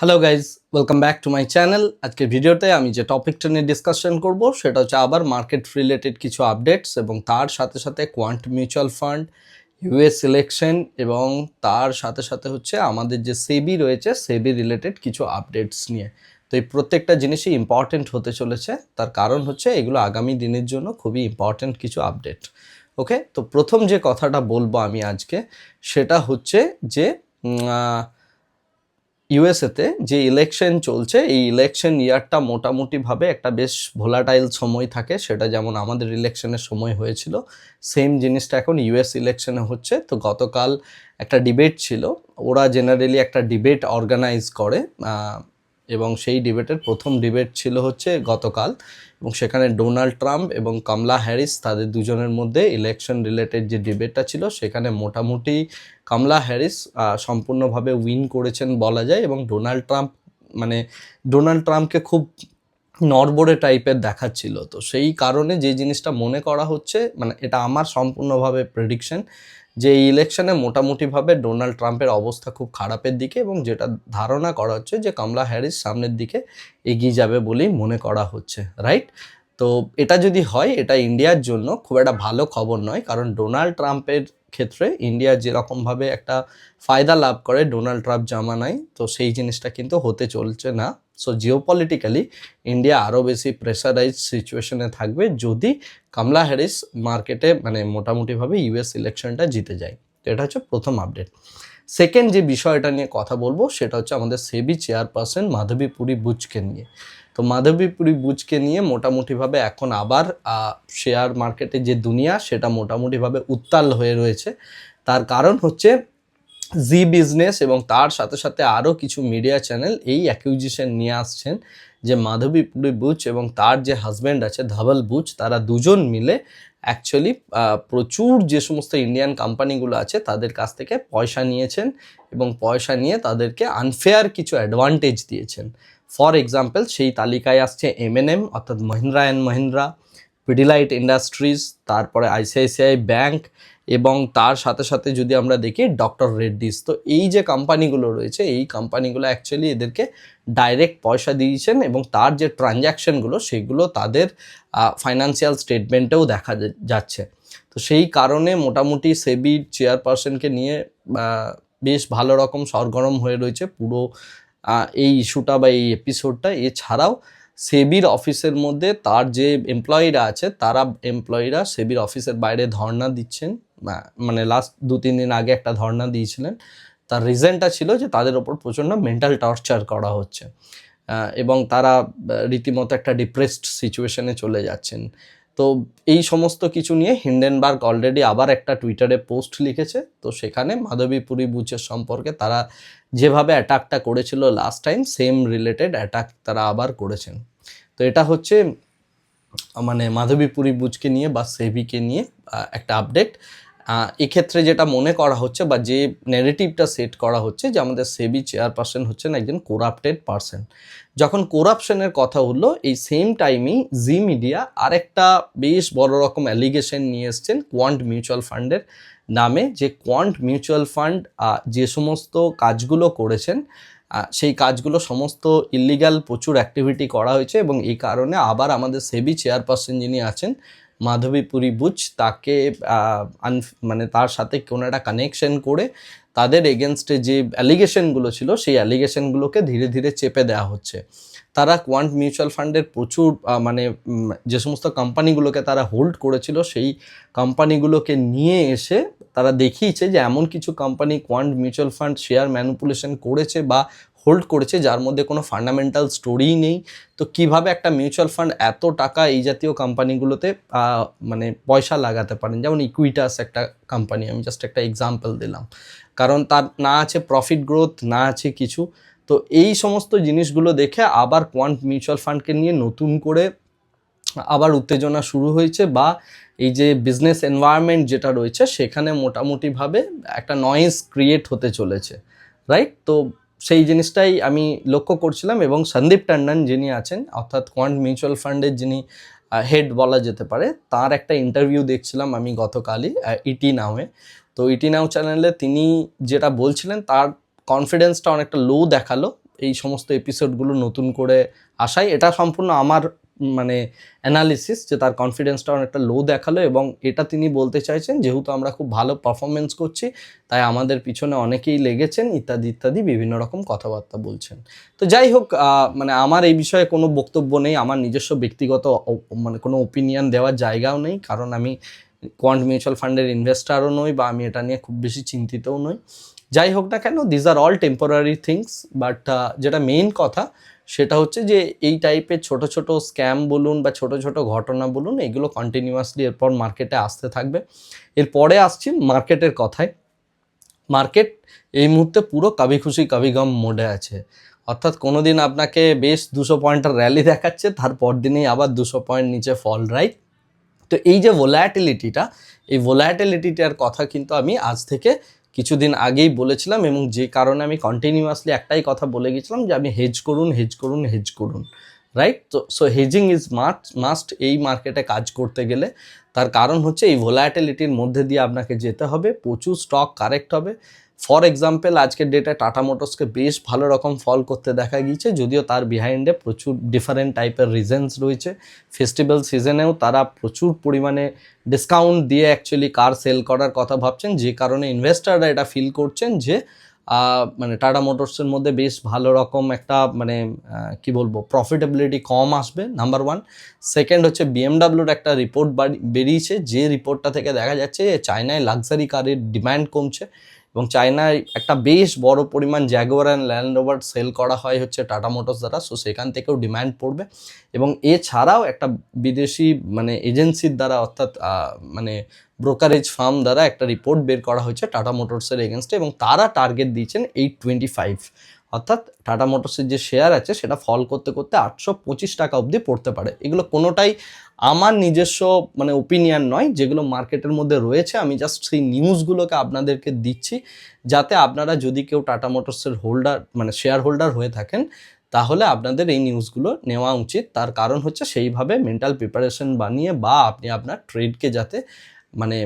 Hello guys welcome back to my channel আজকের ভিডিওতে আমি যে টপিকটা নিয়ে ডিসকাশন করব, সেটা হচ্ছে আবার মার্কেট রিলেটেড কিছু আপডেটস এবং তার সাথে সাথে Quant mutual fund US election এবং তার সাথে সাথে হচ্ছে আমাদের যে সেবি রয়েছে সেবি রিলেটেড কিছু আপডেটস নিয়ে। তো এই প্রত্যেকটা জিনিসই ইম্পর্টেন্ট হতে চলেছে। তার কারণ হচ্ছে এগুলো আগামী দিনের জন্য খুবই ইম্পর্টেন্ট কিছু আপডেট ওকে তো প্রথম যে কথাটা বলব আমি আজকে, সেটা হচ্ছে যে ইউএসএতে যে ইলেকশন চলছে, এই ইলেকশন ইয়ারটা মোটামুটিভাবে একটা বেশ ভোলাটাইল সময় থাকে। সেটা যেমন আমাদের ইলেকশনের সময় হয়েছিল সেম জিনিসটা এখন ইউএস ইলেকশনে হচ্ছে। তো গতকাল একটা ডিবেট ছিল, ওরা জেনারেলি একটা ডিবেট অর্গানাইজ করে এবং সেই ডিবেটের প্রথম ডিবেট ছিল হচ্ছে গতকাল এবং সেখানে ডোনাল্ড ট্রাম্প এবং কমলা হ্যারিস তাদের দুজনের মধ্যে ইলেকশন রিলেটেড যে ডিবেটটা ছিল, সেখানে মোটামুটি কমলা হ্যারিস সম্পূর্ণভাবে উইন করেছেন বলা যায় এবং ডোনাল্ড ট্রাম্প মানে ডোনাল্ড ট্রাম্পকে খুব নড়বড়ে টাইপের দেখাচ্ছিল। তো সেই কারণে যে জিনিসটা মনে করা হচ্ছে মানে এটা আমার সম্পূর্ণভাবে প্রেডিকশন যে এই ইলেকশনে মোটামুটিভাবে ডোনাল্ড ট্রাম্পের অবস্থা খুব খারাপের দিকে এবং যেটা ধারণা করা হচ্ছে যে কমলা হ্যারিস সামনের দিকে এগিয়ে যাবে বলেই মনে করা হচ্ছে রাইট তো এটা যদি হয়, এটা ইন্ডিয়ার জন্য খুব একটা ভালো খবর নয়, কারণ ডোনাল্ড ট্রাম্পের ক্ষেত্রে ইন্ডিয়া যেরকমভাবে একটা ফায়দা লাভ করে ডোনাল্ড ট্রাম্প জামানায়, তো সেই জিনিসটা কিন্তু হতে চলছে না। সো জিওপলিটিক্যালি ইন্ডিয়া আরও বেশি প্রেসারাইজ সিচুয়েশনে থাকবে যদি কমলা হ্যারিস মার্কেটে মানে মোটামুটিভাবে ইউএস ইলেকশনটা জিতে যায়। তো এটা হচ্ছে প্রথম আপডেট সেকেন্ড যে বিষয়টা নিয়ে কথা বলব, সেটা হচ্ছে আমাদের সেবি চেয়ারপারসন মাধবীপুরী বুচকে নিয়ে। তো মাধবীপুরী বুচকে নিয়ে মোটামুটিভাবে এখন আবার শেয়ার মার্কেটে যে দুনিয়া, সেটা মোটামুটিভাবে উত্তাল হয়ে রয়েছে। তার কারণ হচ্ছে জি বিজনেস এবং তার সাথে সাথে আরও কিছু মিডিয়া চ্যানেল এই অ্যাকুইজিশন নিয়ে আসছেন যে মাধবীপুরী বুচ এবং তার যে হাজব্যান্ড আছে ধবল বুচ, তারা দুজন মিলে অ্যাকচুয়ালি প্রচুর যে সমস্ত ইন্ডিয়ান কোম্পানিগুলো আছে তাদের কাছ থেকে পয়সা নিয়েছেন এবং পয়সা নিয়ে তাদেরকে আনফেয়ার কিছু অ্যাডভান্টেজ দিয়েছেন। ফর এক্সাম্পল সেই তালিকায় আসছে এমএনএম অর্থাৎ মহিন্দ্রা অ্যান্ড মহিন্দ্রা। পিডিলাইট ইন্ডাস্ট্রিজ তারপরে আইসিআইসিআই ব্যাংক এবং তার সাথে সাথে যদি আমরা দেখি ডক্টর রেড্ডিস তো এই যে কোম্পানিগুলো রয়েছে, এই কোম্পানিগুলো অ্যাকচুয়ালি এদেরকে ডাইরেক্ট পয়সা দিয়েছেন এবং তার যে ট্রানজ্যাকশনগুলো সেগুলো তাদের ফাইন্যান্সিয়াল স্টেটমেন্টেও দেখা যাচ্ছে। তো সেই কারণে মোটামুটি সেবির চেয়ারপারসনকে নিয়ে বেশ ভালো রকম সরগরম হয়ে রয়েছে পুরো এই ইস্যুটা বা এই এপিসোডটা এছাড়াও সেবির অফিসের মধ্যে তার যে এমপ্লয়িরা আছে, তারা এমপ্লয়িরা সেবির অফিসের বাইরে ধর্ণা দিচ্ছেন। মানে লাস্ট দু, তিন দিন আগে একটা ধর্ণা দিয়েছিলেন। তার রিজনটা ছিল যে তাদের ওপর প্রচণ্ড মেন্টাল টর্চার করা হচ্ছে। এবং তারা রীতিমতো একটা ডিপ্রেসড সিচুয়েশনে চলে যাচ্ছেন। তো এই সমস্ত কিছু নিয়ে হিন্ডেনবার্গ অলরেডি আবার একটা টুইটারে পোস্ট লিখেছে। তো সেখানে মাধবীপুরী বুচের সম্পর্কে তারা যেভাবে অ্যাটাকটা করেছিল last time same related attack তারা আবার করেছেন। তো এটা হচ্ছে মানে মাধবীপুরী বুচকে নিয়ে বা সেভিকে নিয়ে একটা আপডেট এক্ষেত্রে যেটা মনে করা হচ্ছে বা যে নেগেটিভটা সেট করা হচ্ছে যে আমাদের সেবি চেয়ারপারসন হচ্ছেন একজন কোরাপ্টেড পারসন যখন কোরাপশনের কথা হলো এই সেম টাইমেই জি মিডিয়া আরেকটা বেশ বড় রকম অ্যালিগেশন নিয়ে এসছেন কোয়ান্ট মিউচুয়াল ফান্ডের নামে, যে কোয়ান্ট মিউচুয়াল ফান্ড যে সমস্ত কাজগুলো করেছেন সেই কাজগুলো সমস্ত ইলিগাল প্রচুর অ্যাক্টিভিটি করা হয়েছে এবং এই কারণে আবার আমাদের সেবি চেয়ারপারসন যিনি আছেন মাধবীপুরী বুচ তাকে মানে তার সাথে কোনো একটা কানেকশন করে তাদের এগেনস্টে যে অ্যালিগেশনগুলো ছিল, সেই অ্যালিগেশনগুলোকে ধীরে ধীরে চেপে দেওয়া হচ্ছে। তারা কোয়ান্ট মিউচুয়াল ফান্ডের প্রচুর মানে যে সমস্ত কোম্পানিগুলোকে তারা হোল্ড করেছিল, সেই কোম্পানিগুলোকে নিয়ে এসে তারা দেখিয়েছে যে এমন কিছু company Quant mutual fund share manipulation করেছে বা হোল্ড করেছে, যার মধ্যে কোনো ফান্ডামেন্টাল স্টোরিই নেই। তো কীভাবে একটা মিউচুয়াল ফান্ড এত টাকা এই জাতীয় কোম্পানিগুলোতে মানে পয়সা লাগাতে পারেন? যেমন ইকুইটাস একটা কোম্পানি আমি জাস্ট একটা এক্সাম্পল দিলাম। কারণ তার, না আছে প্রফিট গ্রোথ না আছে কিছু। তো এই সমস্ত জিনিসগুলো দেখে আবার কোয়ান্ট মিউচুয়াল ফান্ডকে নিয়ে নতুন করে আবার উত্তেজনা শুরু হয়েছে বা এই যে বিজনেস এনভায়রনমেন্ট যেটা রয়েছে, সেখানে মোটামুটিভাবে একটা নয়েজ ক্রিয়েট হতে চলেছে। রাইট তো সেই জিনিসটাই আমি লক্ষ্য করছিলাম এবং সন্দীপ টান্ডন যিনি আছেন, অর্থাৎ কোয়ান্ট মিউচুয়াল ফান্ডের যিনি হেড বলা যেতে পারে, তার একটা ইন্টারভিউ দেখছিলাম আমি গতকালই ইটি নাওয়ে তো ইটি নাও চ্যানেলে তিনি যেটা বলছিলেন, তার কনফিডেন্সটা অনেকটা লো দেখাল, এই সমস্ত এপিসোডগুলো নতুন করে আসাই এটা সম্পূর্ণ আমার মানে অ্যানালিসিস যে তার কনফিডেন্সটা অনেকটা লো দেখাল এবং এটা তিনি বলতে চাইছেন, যেহেতু আমরা খুব ভালো পারফরমেন্স করছি, তাই আমাদের পিছনে অনেকেই লেগেছেন, ইত্যাদি ইত্যাদি বিভিন্ন রকম কথাবার্তা বলছেন। তো যাই হোক মানে আমার এই বিষয়ে কোনো বক্তব্য নেই, আমার নিজস্ব ব্যক্তিগত মানে কোনো ওপিনিয়ন দেওয়ার জায়গাও নেই, কারণ আমি কোয়ান্ট মিউচুয়াল ফান্ডের ইনভেস্টারও নই বা আমি এটা নিয়ে খুব বেশি চিন্তিতও নই। যাই হোক না কেন these are all temporary things but যেটা মেইন কথা সেটা হচ্ছে যে এই টাইপের ছোট ছোট স্ক্যাম বলুন বা ছোট ছোট ঘটনা বলুন, এগুলো কন্টিনিউয়াসলি এরপর মার্কেটে আসতে থাকবে। এরপরে আসছি মার্কেটের কথায়। মার্কেট এই মুহূর্তে পুরো কাবি খুশি কাবি গম মোডে আছে। অর্থাৎ কোনো দিন আপনাকে বেশ দুশো পয়েন্টের র্যালি দেখাচ্ছে, তারপর দিনেই আবার দুশো পয়েন্ট নিচে ফল রাইট তো এই যে ভোলাটিলিটিটা এই ভোলাটিলিটিটার কথা কিন্তু আমি আজ থেকে কিছুদিন আগেই বলেছিলাম এবং যে কারণে আমি কন্টিনিউয়াসলি একটাই কথা বলে গেছিলাম যে আমি হেজ করুন হেজ করুন হেজ করুন রাইট তো so hedging is must must এই মার্কেটে কাজ করতে গেলে তার কারণ হচ্ছে এই ভোলাটিলিটির মধ্যে দিয়ে আপনাকে যেতে হবে, প্রচুর স্টক কারেক্ট হবে। ফর এক্সাম্পল আজকের ডেটে টাটা মোটরসকে বেশ ভালো রকম ফল করতে দেখা গিয়েছে, যদিও তার বিহাইন্ডে প্রচুর ডিফারেন্ট টাইপের রিজেন্স রয়েছে। ফেস্টিভ্যাল সিজনেও তারা প্রচুর পরিমাণে ডিসকাউন্ট দিয়ে অ্যাকচুয়ালি কার সেল করার কথা ভাবছেন, যে কারণে ইনভেস্টাররা এটা ফিল করছেন যে মানে টাটা মোটরসের মধ্যে বেশ ভালো রকম একটা মানে কি বলব প্রফিটেবিলিটি কম আসবে নাম্বার ওয়ান সেকেন্ড হচ্ছে বিএমডাব্লিউর একটা রিপোর্ট বেরিয়েছে, যে রিপোর্টটা থেকে দেখা যাচ্ছে চায়নায় লাক্সারি কারের ডিমান্ড কমছে। এবং চায়নায় একটা বেশ বড় পরিমাণ Jaguar and Land Rover sell করা হয় হচ্ছে টাটা মোটরস দ্বারা। সো সেখান থেকেও ডিমান্ড পড়বে। এবং এছাড়াও একটা বিদেশি মানে এজেন্সির দ্বারা, অর্থাৎ মানে ব্রোকারেজ ফার্ম দ্বারা একটা রিপোর্ট বের করা হয়েছে টাটা মোটরসের এগেনস্টে এবং তারা টার্গেট দিয়েছেন এইট টোয়েন্টি ফাইভ অর্থাৎ টাটা মোটরসের যে শেয়ার আছে, সেটা ফল করতে করতে আটশো পঁচিশ টাকা অবধি পড়তে পারে। এগুলো কোনোটাই আমার নিজস্ব মানে ওপিনিয়ন নয়, যেগুলো মার্কেটের মধ্যে রয়েছে, আমি জাস্ট সেই নিউজগুলোকে আপনাদেরকে দিচ্ছি, যাতে আপনারা যদি কেউ টাটা মোটরসের হোল্ডার মানে শেয়ার হোল্ডার হয়ে থাকেন, তাহলে আপনাদের এই নিউজগুলো নেওয়া উচিত। তার কারণ হচ্ছে সেইভাবে মেন্টাল প্রিপারেশন বানিয়ে বা আপনি আপনার ট্রেডকে যাতে মানে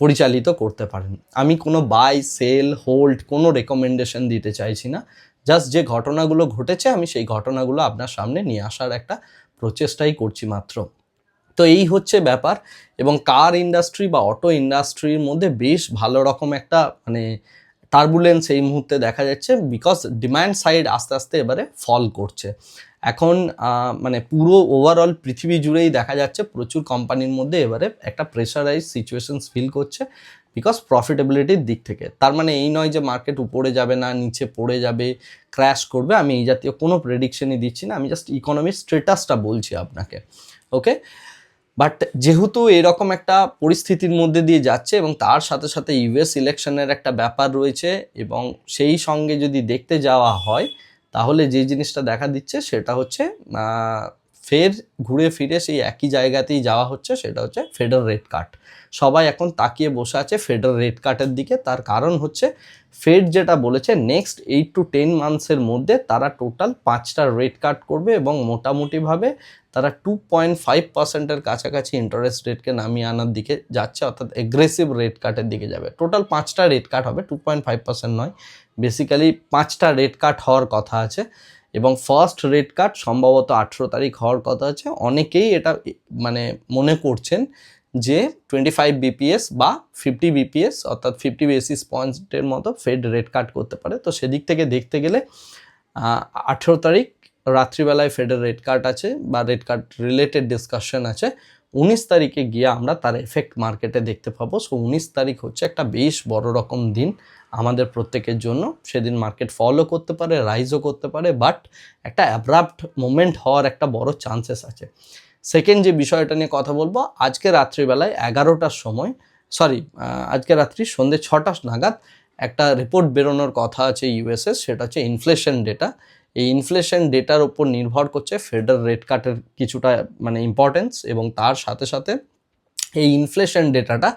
পরিচালিত করতে পারেন। আমি কোনো বাই সেল হোল্ড কোনো রেকমেন্ডেশন দিতে চাইছি না। জাস্ট যে ঘটনাগুলো ঘটেছে, আমি সেই ঘটনাগুলো আপনার সামনে নিয়ে আসার একটা প্রচেষ্টাই করছি মাত্র। তো এই হচ্ছে ব্যাপার এবং কার ইন্ডাস্ট্রি বা অটো ইন্ডাস্ট্রির মধ্যে বেশ ভালো রকম একটা মানে টার্বুলেন্স এই মুহূর্তে দেখা যাচ্ছে বিকজ ডিমান্ড সাইড আস্তে আস্তে এবারে ফল করছে। এখন মানে পুরো ওভারঅল পৃথিবী জুড়েই দেখা যাচ্ছে প্রচুর কোম্পানির মধ্যে এবারে একটা প্রেশারাইজ সিচুয়েশনস ফিল করছে বিকজ প্রফিটেবিলিটির দিক থেকে। তার মানে এই নয় যে মার্কেট উপরে যাবে না, নিচে পড়ে যাবে ক্র্যাশ করবে, আমি এই জাতীয় কোনো প্রেডিকশনই দিচ্ছি না, আমি জাস্ট ইকোনমির স্ট্যাটাসটা বলছি আপনাকে। ওকে বাট যেহেতু এরকম একটা পরিস্থিতির মধ্যে দিয়ে যাচ্ছে এবং তার সাথে সাথে ইউএস ইলেকশনের একটা ব্যাপার রয়েছে এবং সেই সঙ্গে যদি দেখতে যাওয়া হয়, তাহলে যে জিনিসটা দেখা দিচ্ছে সেটা হচ্ছে ফের ঘুরে ফিরে সেই একই জায়গাতেই যাওয়া হচ্ছে, সেটা হচ্ছে ফেডার রেট কাট সবাই এখন তাকিয়ে বসে আছে ফেডার রেট কাটের দিকে। তার কারণ হচ্ছে ফেড যেটা বলেছে নেক্সট এইট টু টেন মান্থসের মধ্যে তারা টোটাল পাঁচটা রেট কাট করবে এবং মোটামুটিভাবে তারা টু পয়েন্ট ফাইভ পার্সেন্টের কাছাকাছি ইন্টারেস্ট রেটকে নামিয়ে আনার দিকে যাচ্ছে, অর্থাৎ এগ্রেসিভ রেট কাটের দিকে যাবে। টোটাল পাঁচটা রেট কাট হবে টু পয়েন্ট ফাইভ পার্সেন্ট নয়। বেসিক্যালি পাঁচটা রেট কাট হওয়ার কথা আছে। এবং ফার্স্ট রেট কাট সম্ভবত আঠেরো তারিখ হওয়ার কথা আছে। অনেকেই এটা মানে মনে করছেন যে টোয়েন্টি ফাইভ বিপিএস বা ফিফটি বিপিএস অর্থাৎ ফিফটি বেসিস পয়েন্টের মতো ফেড রেট কাট করতে পারে। তো সেদিক থেকে দেখতে গেলে আঠেরো তারিখ রাত্রিবেলায় ফেডের রেড কার্ড আছে বা রেড কার্ড রিলেটেড ডিসকাশন আছে। উনিশ তারিখে গিয়ে আমরা তার এফেক্ট মার্কেটে দেখতে পাবো। সো উনিশ তারিখ হচ্ছে একটা বেশ বড় রকম দিন। আমাদের প্রত্যেকের জন্য। সেদিন মার্কেট ফলো করতে পারে রাইজও করতে পারে বাট একটা অ্যাব্রাপ্ট মোমেন্ট হওয়ার একটা বড় চান্সেস আছে। সেকেন্ড যে বিষয়টা নিয়ে কথা বলব, আজকে রাত্রিবেলায় এগারোটার সময় সরি আজকে রাত্রি সন্ধ্যে ছটা নাগাদ একটা রিপোর্ট বেরোনোর কথা আছে ইউএসএস সেটা হচ্ছে ইনফ্লেশন ডেটা এই ইনফ্লেশন ডেটার উপর নির্ভর করছে ফেডার রেট কাটের কিছুটা মানে ইম্পর্টেন্স এবং তার সাথে সাথে এই ইনফ্লেশন ডেটাটা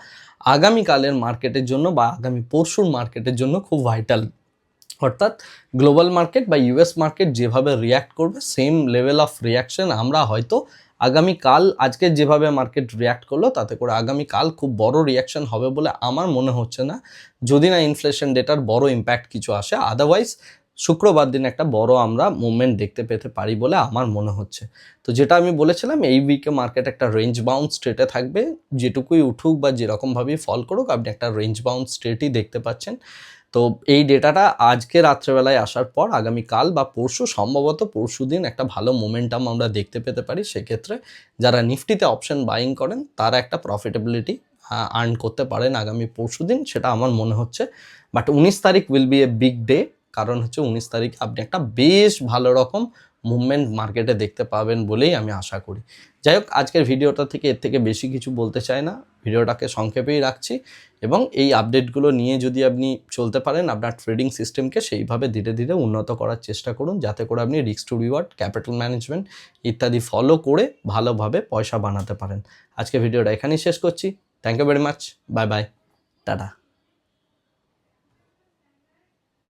আগামীকালের মার্কেটের জন্য বা আগামী পরশুর মার্কেটের জন্য খুব ভাইটাল অর্থাৎ গ্লোবাল মার্কেট বা ইউএস মার্কেট যেভাবে রিয়্যাক্ট করবে সেম লেভেল অফ রিয়াকশন আমরা হয়তো আগামীকাল, আজকে যেভাবে মার্কেট রিয়্যাক্ট করল, তাতে করে আগামীকাল খুব বড় রিয়াকশন হবে বলে আমার মনে হচ্ছে না। যদি না ইনফ্লেশন ডেটার বড় ইম্প্যাক্ট কিছু আসে আদারওয়াইজ শুক্রবার দিন একটা বড় আমরা মুভমেন্ট দেখতে পেতে পারি বলে আমার মনে হচ্ছে। তো যেটা আমি বলেছিলাম, এই উইকে মার্কেট একটা রেঞ্জ বাউন্ড স্টেটে থাকবে। যেটুকুই উঠুক বা যেরকমভাবেই ফল করুক, আপনি একটা রেঞ্জ বাউন্ড স্টেটই দেখতে পাচ্ছেন। তো এই ডেটাটা আজকে রাত্রেবেলায় আসার পর, আগামীকাল বা পরশু, সম্ভবত পরশু দিন একটা ভালো মোমেন্টাম আমরা দেখতে পেতে পারি। সেক্ষেত্রে যারা নিফটিতে অপশন বাইং করেন, তারা একটা প্রফিটেবিলিটি আর্ন করতে পারেন আগামী পরশু দিন সেটা আমার মনে হচ্ছে। বাট উনিশ তারিখ will be a big day কারণ হচ্ছে উনিশ তারিখ আপনি একটা বেশ ভালো রকম মুভমেন্ট মার্কেটে দেখতে পাবেন বলেই আমি আশা করি। যাই হোক, আজকের ভিডিওটা থেকে এর থেকে বেশি কিছু বলতে চাই না। ভিডিওটাকে সংক্ষেপেই রাখছি এবং এই আপডেটগুলো নিয়ে যদি আপনি চলতে পারেন, আপনার ট্রেডিং সিস্টেমকে সেইভাবে ধীরে ধীরে উন্নত করার চেষ্টা করুন, যাতে করে আপনি risk to reward capital management ইত্যাদি ফলো করে ভালোভাবে পয়সা বানাতে পারেন। আজকে ভিডিওটা এখানেই শেষ করছি। Thank you very much bye bye tata